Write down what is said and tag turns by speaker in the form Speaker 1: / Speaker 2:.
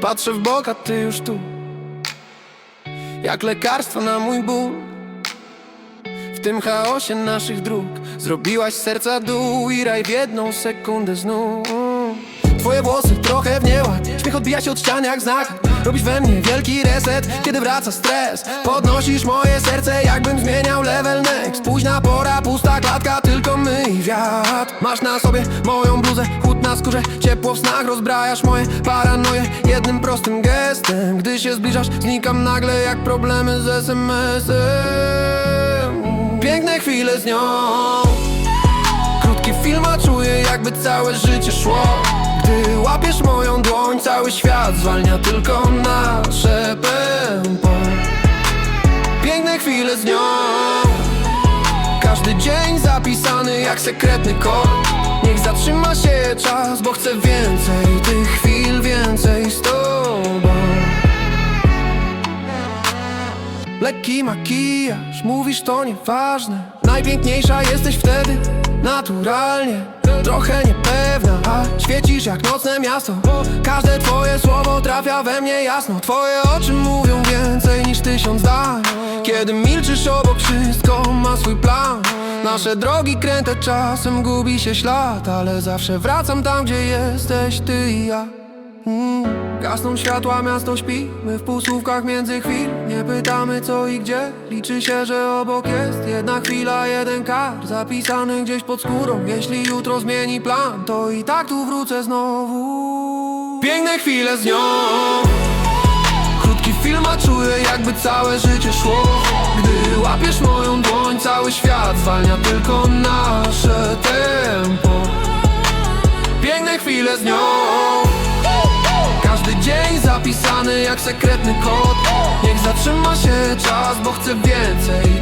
Speaker 1: Patrzę w bok, a ty już tu. Jak lekarstwo na mój ból. W tym chaosie naszych dróg. Zrobiłaś serca dół i raj w jedną sekundę znów. Twoje włosy trochę w nieład. Śmiech odbija się od ścian jak znak. Robisz we mnie wielki reset Kiedy wraca stres. Podnosisz moje serce jakbym zmieniał level next. Późna pora, pusta klatka Tylko my i wiatr. Masz na sobie moją skórze, ciepło w snach Rozbrajasz moje paranoje. Jednym prostym gestem Gdy się zbliżasz, znikam nagle Jak problemy z SMS-em Piękne chwile z nią. Krótki film, a czuję jakby całe życie szło. Gdy łapiesz moją dłoń, cały świat zwalnia tylko nasze tempo Piękne chwile z nią. Każdy dzień zapisany jak sekretny kod. Niech zatrzyma czas, bo chcę więcej tych chwil, więcej z tobą. Lekki makijaż, mówisz to nieważne. Najpiękniejsza jesteś wtedy, naturalnie. Trochę niepewna, a świecisz jak nocne miasto. Każde twoje słowo trafia we mnie jasno. Twoje oczy mówią tysiąc Kiedy milczysz obok wszystko ma swój plan. Nasze drogi kręte czasem gubi się ślad Ale zawsze wracam tam gdzie jesteś ty i ja. Mm. Gasną światła, miasto śpi. My w półsłówkach między chwil Nie pytamy co i gdzie. Liczy się, że obok jest Jedna chwila, jeden kar Zapisany gdzieś pod skórą. Jeśli jutro zmieni plan To i tak tu wrócę znowu. Piękne chwile z nią czuję jakby całe życie szło. Gdy łapiesz moją dłoń Cały świat zwalnia tylko nasze tempo. Piękne chwile z nią. Każdy dzień zapisany jak sekretny kod. Niech zatrzyma się czas, bo chcę więcej